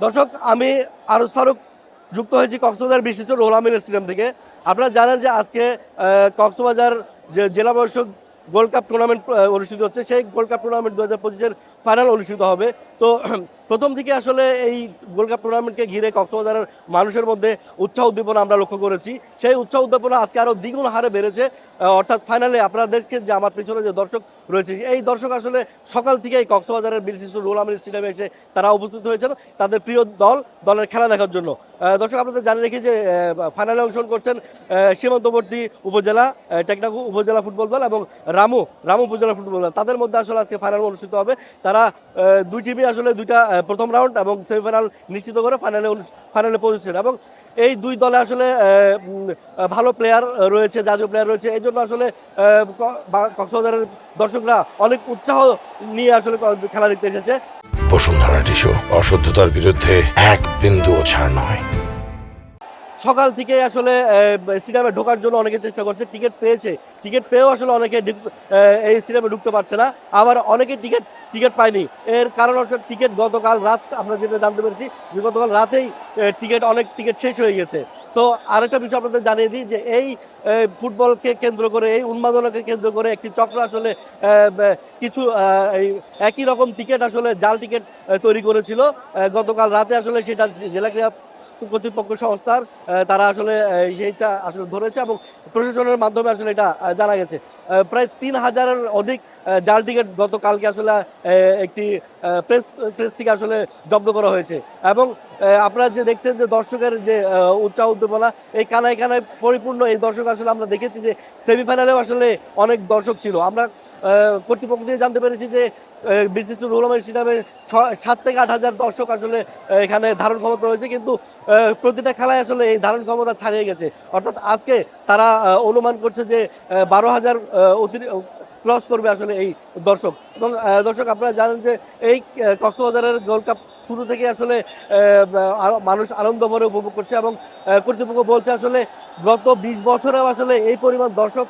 দর্শক আমি আরজ ফারুক যুক্ত হয়েছি কক্সবাজার বিশিষ্ট রোল আমিন স্টেডিয়াম থেকে। আপনারা জানেন যে আজকে কক্সবাজার যে জেলা পরিষদ গোল্ড কাপ টুর্নামেন্ট অনুষ্ঠিত হচ্ছে। সেই গোল্ড কাপ টুর্নামেন্ট দু হাজার ফাইনাল অনুষ্ঠিত হবে। তো প্রথম থেকে আসলে এই গোল্ড কাপ টুর্নামেন্টকে ঘিরে কক্সবাজারের মানুষের মধ্যে উৎসাহ উদ্দীপনা আমরা লক্ষ্য করেছি। সেই উৎসাহ উদ্দীপনা আজকে আরও দ্বিগুণ হারে বেড়েছে। অর্থাৎ ফাইনালে আপনারা দেখছেন যে আমার পিছনে যে দর্শক রয়েছে এই দর্শক আসলে সকাল থেকেই কক্সবাজারের বিশিষ্ট রোল আমিন স্টেডিয়ামে এসে তারা উপস্থিত হয়েছেন তাদের প্রিয় দল দলের খেলা দেখার জন্য। দর্শক আপনাদের জানিয়ে রেখি যে ফাইনালে অংশগ্রহণ করছেন সীমান্তবর্তী উপজেলা আহ, টেকনাফ উপজেলা ফুটবল দল এবং রামু রামু উপজেলা ফুটবল তাদের মধ্যে আসলে আজকে ফাইনাল অনুষ্ঠিত হবে। তারা দুই টিমই আসলে দুইটা প্রথম রাউন্ড এবং সেমিফাইনাল নিশ্চিত করে ফাইনালে ফাইনালে পৌঁছেছেন। এবং এই দুই দলে আসলে ভালো প্লেয়ার রয়েছে, জাতীয় প্লেয়ার রয়েছে। এই জন্য আসলে কক্সবাজারের দর্শকরা অনেক উৎসাহ নিয়ে আসলে খেলা দেখতে এসেছে। বসুন্ধরা টিস্যু, অশুদ্ধতার বিরুদ্ধে এক বিন্দুও ছাড় নয়। সকাল থেকে আসলে স্টেডিয়ামে ঢোকার জন্য অনেকে চেষ্টা করছে টিকিট পেয়েছে। টিকিট পেয়েও আসলে অনেকে এই স্টেডিয়ামে ঢুকতে পারছে না। আবার অনেকে টিকিট টিকিট পায়নি। এর কারণ হচ্ছে টিকিট গতকাল রাত, আমরা যেটা জানতে পেরেছি যে গতকাল রাতেই টিকিট অনেক টিকিট শেষ হয়ে গেছে। তো আরেকটা বিষয় আপনাদের জানিয়ে দিই যে এই ফুটবলকে কেন্দ্র করে এই উন্মাদনাকে কেন্দ্র করে একটি চক্র আসলে কিছু এই একই রকম টিকিট আসলে জাল টিকিট তৈরি করেছিল। গতকাল রাতে আসলে সেটা জেলা ক্রীড়া কর্তৃপক্ষ সংস্থার তারা আসলে সেইটা আসলে ধরেছে এবং প্রশাসনের মাধ্যমে আসলে এটা জানা গেছে। প্রায় তিন হাজারের অধিক জাল টিকিট গতকালকে আসলে একটি প্রেস প্রেস থেকে আসলে জব্দ করা হয়েছে। এবং আপনারা যে দেখছেন যে দর্শকের যে আহ, উদ্দীপনা এই কানায় কানায় পরিপূর্ণ এই দর্শক আসলে আমরা দেখেছি যে সেমিফাইনালেও আসলে অনেক দর্শক ছিল। আমরা কর্তৃপক্ষ দিয়ে জানতে পেরেছি যে বিশিষ্ট রুলামের সিনেমে ছয়, সাত থেকে আট হাজার দর্শক আসলে এখানে ধারণ ক্ষমতা রয়েছে। কিন্তু প্রতিটা খেলায় আসলে এই ধারণ ক্ষমতা ছাড়িয়ে গেছে। অর্থাৎ আজকে তারা অনুমান করছে যে বারো হাজার ক্রস করবে আসলে এই দর্শক। এবং দর্শক, আপনারা জানেন যে এই কক্সবাজারের গোল্ড কাপ শুরু থেকে আসলে মানুষ আনন্দ ভরে উপভোগ করছে এবং কর্তৃপক্ষ বলছে আসলে গত বিশ বছরেও আসলে এই পরিমাণ দর্শক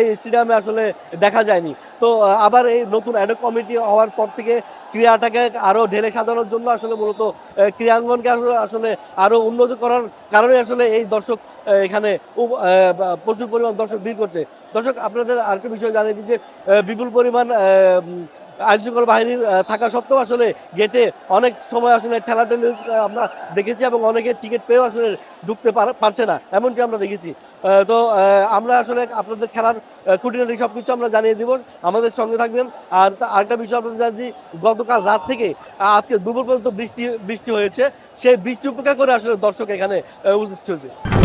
এই স্টেডিয়ামে আসলে দেখা যায়নি। তো আবার এই নতুন অ্যাডক কমিটি হওয়ার পর থেকে ক্রীড়াটাকে আরও ঢেলে সাজানোর জন্য আসলে মূলত ক্রীড়াঙ্গনকে আসলে আসলে আরও উন্নত করার কারণে আসলে এই দর্শক এখানে প্রচুর পরিমাণ দর্শক ভিড় করছে। দর্শক, আপনাদের আরেকটা বিষয় জানিয়ে দিচ্ছে বিপুল পরিমাণ আইনশৃঙ্খলা বাহিনীর থাকা সত্ত্বেও আসলে গেটে অনেক সময় আসলে ঠেলাঠেলি আহ, আমরা দেখেছি এবং অনেকে টিকিট পেয়েও আসলে ঢুকতে পার- পারছে না এমনকি আমরা দেখেছি। তো আমরা আসলে আপনাদের খেলার খুঁটিনাটি সব কিছু আমরা জানিয়ে দিব আমাদের সঙ্গে থাকবেন। আর আরেকটা বিষয় আপনাদের জানছি গতকাল রাত থেকে আজকে দুপুর পর্যন্ত বৃষ্টি বৃষ্টি হয়েছে সেই বৃষ্টি উপেক্ষা করে আসলে দর্শক এখানে উপস্থিত হয়েছে।